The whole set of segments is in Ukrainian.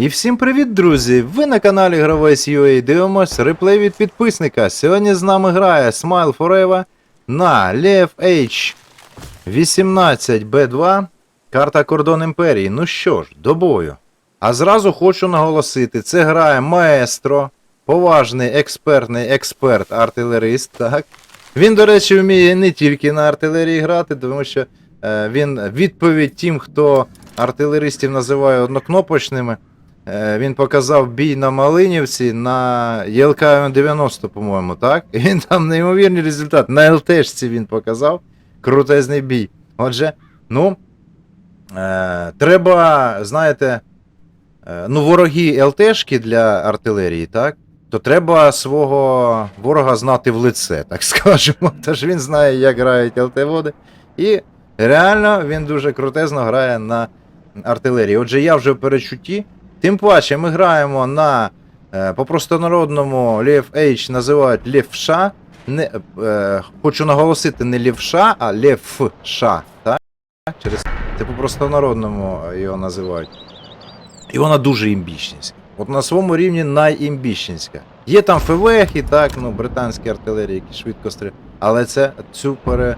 І всім привіт, друзі! Ви на каналі Гравець UA дивимось реплей від підписника. Сьогодні з нами грає Smile Forever на Lev H 18B2, карта Кордон Імперії. Ну що ж, до бою. А зразу хочу наголосити, це грає маестро, поважний експертний експерт-артилерист, так? Він, до речі, вміє не тільки на артилерії грати, тому що е, він відповідь тим, хто артилеристів називає однокнопочними. Е, Він показав бій на Малинівці на ЄЛК 90, по-моєму, так? І він там неймовірний результат. На ЛТшці він показав. Крутезний бій. Отже, ну, е, треба, знаєте, е, ну, вороги ЛТшки для артилерії, так? То треба свого ворога знати в лице, так скажемо. Тож він знає, як грають ЛТ-води. І реально він дуже крутезно грає на артилерії. Отже, я вже в перечутті. Тим паче, ми граємо на е, по простонародному Лев H називають левша. Не, е, хочу наголосити не левша, а левша. Через, це по простонародному його називають. І вона дуже імбічність. От на своєму рівні найімбічніська. Є там ФВХ, так, ну, британські артилерії, які швидко стріляють. Але це цю пере.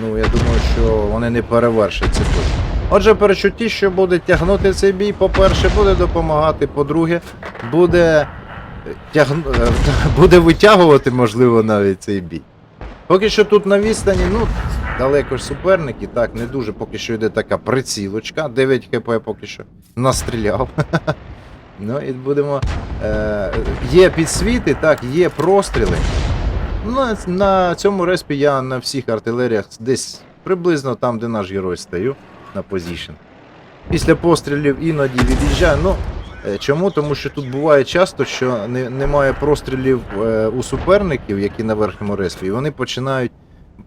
Ну, я думаю, що вони не перевершать це точно. Отже, перечутті, що буде тягнути цей бій, по-перше, буде допомагати, по-друге, буде, е, тягну... е, буде витягувати, можливо, навіть цей бій. Поки що тут на відстані, ну, далеко ж суперники, так, не дуже, поки що йде така прицілочка. 9 хп поки що настріляв. Ну і будемо. Е, є підсвіти, так, є простріли. Ну, на, на цьому респі я на всіх артилеріях десь приблизно там, де наш герой стою на позішн. Після пострілів іноді від'їжджаю. Ну, е, чому? Тому що тут буває часто, що не, немає прострілів е, у суперників, які на верхньому респі, і вони починають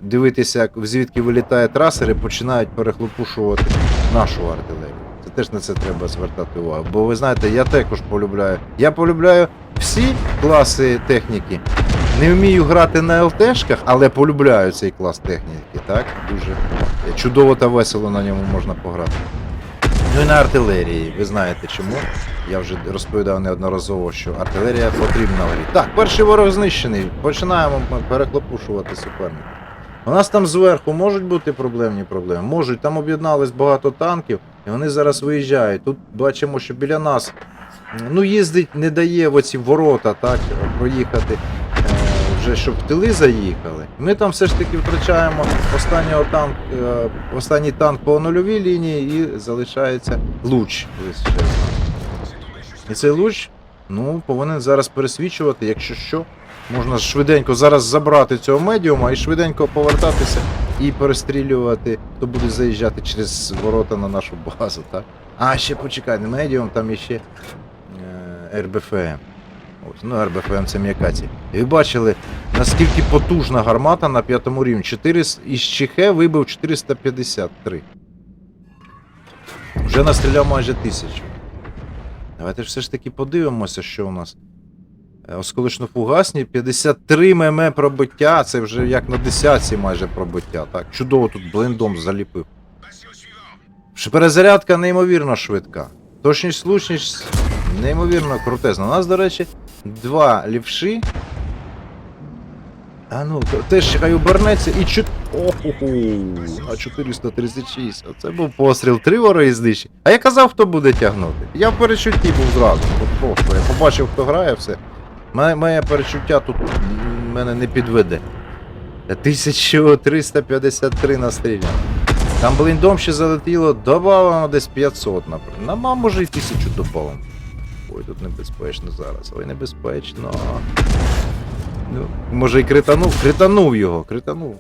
дивитися, звідки вилітає трасер, і починають перехлопушувати нашу артилерію. Це теж на це треба звертати увагу. Бо ви знаєте, я також полюбляю. Я полюбляю всі класи техніки. Не вмію грати на ЛТшках, але полюбляю цей клас техніки, так? Дуже чудово та весело на ньому можна пограти. Ну і на артилерії, ви знаєте чому. Я вже розповідав неодноразово, що артилерія потрібна в грі. Так, перший ворог знищений. Починаємо перехлопушувати суперника. У нас там зверху можуть бути проблемні проблеми? Можуть, там об'єднались багато танків, і вони зараз виїжджають. Тут бачимо, що біля нас ну, їздить, не дає оці ворота так, проїхати, вже щоб тили заїхали. Ми там все ж таки втрачаємо останнього танк, е, останній танк по нульовій лінії і залишається луч. І цей луч ну, повинен зараз пересвічувати, якщо що. Можна швиденько зараз забрати цього медіума і швиденько повертатися і перестрілювати, хто буде заїжджати через ворота на нашу базу, так? А, ще почекай, медіум, там іще е, РБФМ. Ось, ну, РБФМ це м'якаці. І ви бачили, наскільки потужна гармата на п'ятому рівні. 4 із Чехе вибив 453. Вже настріляв майже тисячу. Давайте ж все ж таки подивимося, що у нас. Е, Осколочно-фугасні, 53 мм пробиття, це вже як на десятці майже пробиття. Так, чудово тут блендом заліпив. Перезарядка неймовірно швидка. Точність, слушність неймовірно крутезна. У нас, до речі, два лівші. А ну, теж хай обернеться і чот... Оху, а 436. Оце був постріл. Три вороги знищені. А я казав, хто буде тягнути. Я в перечутті був зразу. От просто. Я побачив, хто грає, все. Моє, моє перечуття тут мене не підведе. 1353 настріляно. Там бліндом ще залетіло, добавимо десь 500, наприклад. Нам а може і 1000 добавимо. Ой, тут небезпечно зараз. Ой, небезпечно. Ну, може і кританув, кританув його, кританув.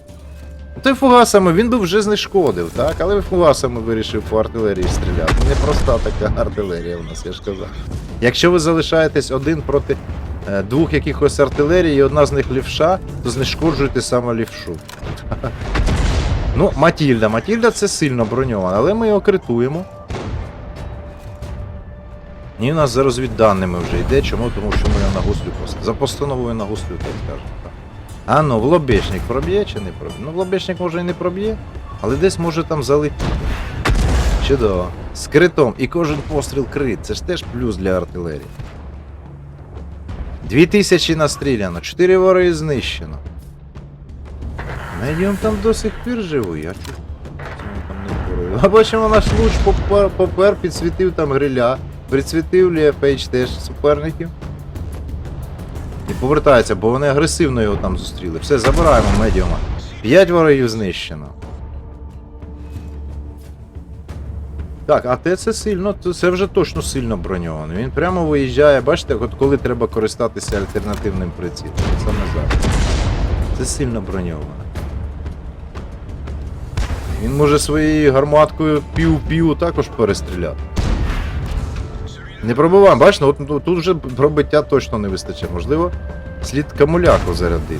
Ну, Той фугасами він би вже знешкодив, так? Але фугасами вирішив по артилерії стріляти. Непроста така артилерія у нас, я ж казав. Якщо ви залишаєтесь один проти е, двох якихось артилерій і одна з них лівша, то знешкоджуйте саме лівшу. Ну, Матільда. Матільда це сильно броньована, але ми його критуємо. І у нас за розвідданими вже йде. Чому? Тому що ми на гуслю пост... За постановою на гуслю, так скажемо. А ну, в лобешник проб'є чи не проб'є? Ну, в лобешник може і не проб'є, але десь може там залетіти. Чудово. З критом. І кожен постріл крит. Це ж теж плюс для артилерії. 2000 настріляно, 4 вори знищено. Медіум там до сих пір живий, а чого там не впорою? А бачимо, наш луч попер, попер підсвітив там гриля, підсвітив Ліфейдж теж суперників. І повертається, бо вони агресивно його там зустріли. Все, забираємо медіума. 5 ворогів знищено. Так, а це сильно, це вже точно сильно броньований. Він прямо виїжджає, бачите, от коли треба користатися альтернативним прицілом. Саме зараз. Це сильно броньовано. Він може своєю гарматкою пів-пів також перестріляти. Не пробиваємо, бачите, от ну, тут вже пробиття точно не вистачає. Можливо, слід камуляку зарядити.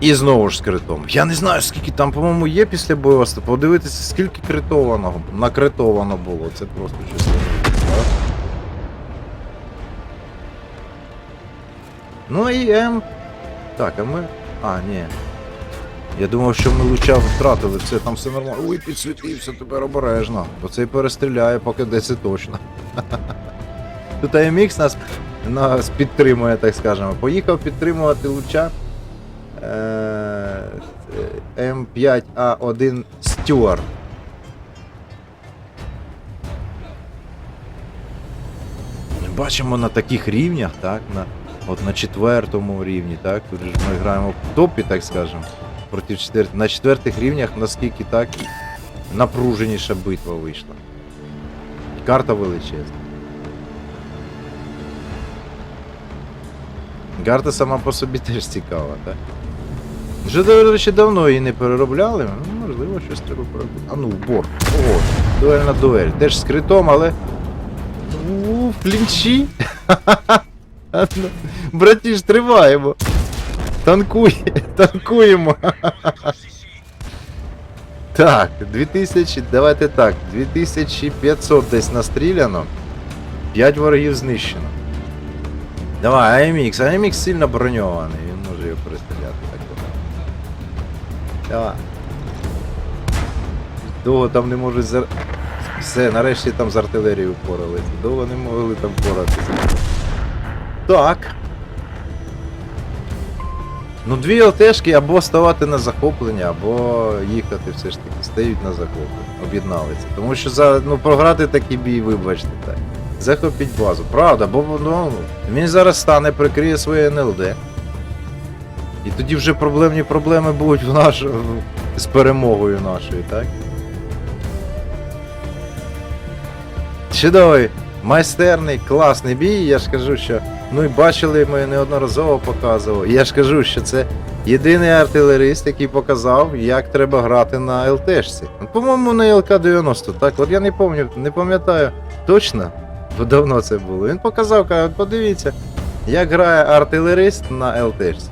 І знову ж з критом. Я не знаю, скільки там, по-моєму, є після бойовства. Подивитися, скільки критованого, накритовано було. Це просто щось. Ну і М. Так, а ми. А, ні. Я думав, що ми луча втратили, все там все нормально. Ой, підсвітився, тепер обережно. Бо цей перестріляє, поки де це точно. Тут AMX нас, нас підтримує, так скажемо. Поїхав підтримувати луча. Е, М5А1 Стюарт. Бачимо на таких рівнях, так, на, от на четвертому рівні, так, тут ж ми граємо в топі, так скажемо, проти четвер... на четвертих рівнях, наскільки так напруженіша битва вийшла. Карта величезна. Карта сама по собі теж цікава, так? Вже, до давно її не переробляли, ну, можливо, щось треба переробити. А ну, в борт. О, дуельна дуель. Теж з критом, але. У, в клінчі. Ну, Братіш, триваємо. Танкує, танкуємо. Так, 2000, давайте так, 2500 десь настріляно. 5 ворогів знищено. Давай, AMX, AMX сильно броньований, він може його перестріляти так. Давай. Довго там не можуть зар... Все, нарешті там з артилерією впоралися. Довго не могли там впоратися. Так. Ну, дві ЛТшки або ставати на захоплення, або їхати все ж таки, стають на захоплення. Об'єдналися. Тому що за, ну, програти такий бій, вибачте так. Захопіть базу. Правда, бо ну, він зараз стане, прикриє своє НЛД. І тоді вже проблемні проблеми будуть в наш... з перемогою нашою, так? Чудовий, майстерний, класний бій. Я ж кажу, що. Ну і бачили, ми неодноразово показували. Я ж кажу, що це єдиний артилерист, який показав, як треба грати на ЛТшці. По-моєму, на ЛК-90, так? От я не пам'ятаю, не пам'ятаю точно, бо давно це було. Він показав, каже, подивіться, як грає артилерист на ЛТшці.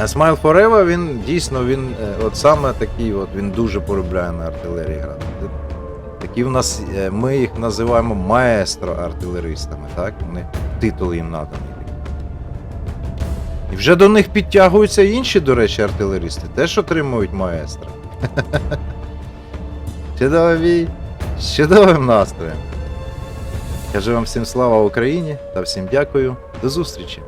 А Smile Forever, він дійсно він е, от саме такий, от він дуже полюбляє на артилерії грати. Такі в нас, е, ми їх називаємо маестро артилеристами, так? Вони титул їм наданий. І вже до них підтягуються інші, до речі, артилеристи, теж отримують маестро. Чудовий, з чудовим настроєм. Кажу вам всім слава Україні та всім дякую. До зустрічі!